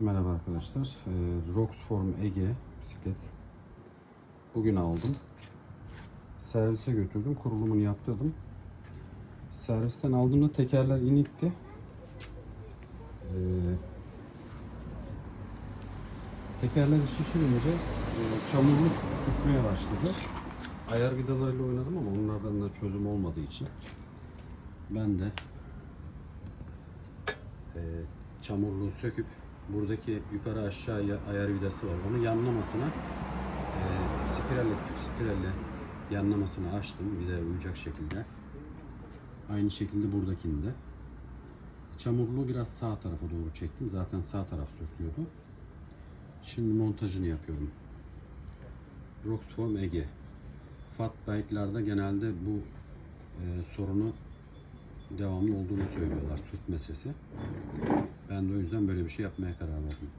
Merhaba arkadaşlar. Ee, Roxform Ege bisiklet. Bugün aldım. Servise götürdüm. Kurulumunu yaptırdım. Servisten aldığımda tekerler inikti. Ee, tekerleri şişirince e, çamurluk sürtmeye başladı. Ayar vidalarıyla oynadım ama onlardan da çözüm olmadığı için ben de e, çamurluğu söküp buradaki yukarı aşağı ya- ayar vidası var. Onu yanlamasına e, spiralle, küçük spiralle yanlamasını açtım vidaya uyacak şekilde. Aynı şekilde buradakini de. Çamurluğu biraz sağ tarafa doğru çektim. Zaten sağ taraf sürtüyordu. Şimdi montajını yapıyorum. Roxform Ege. Fat bike'larda genelde bu e, sorunu devamlı olduğunu söylüyorlar sürtme sesi. Ben de o yüzden böyle bir şey yapmaya karar verdim.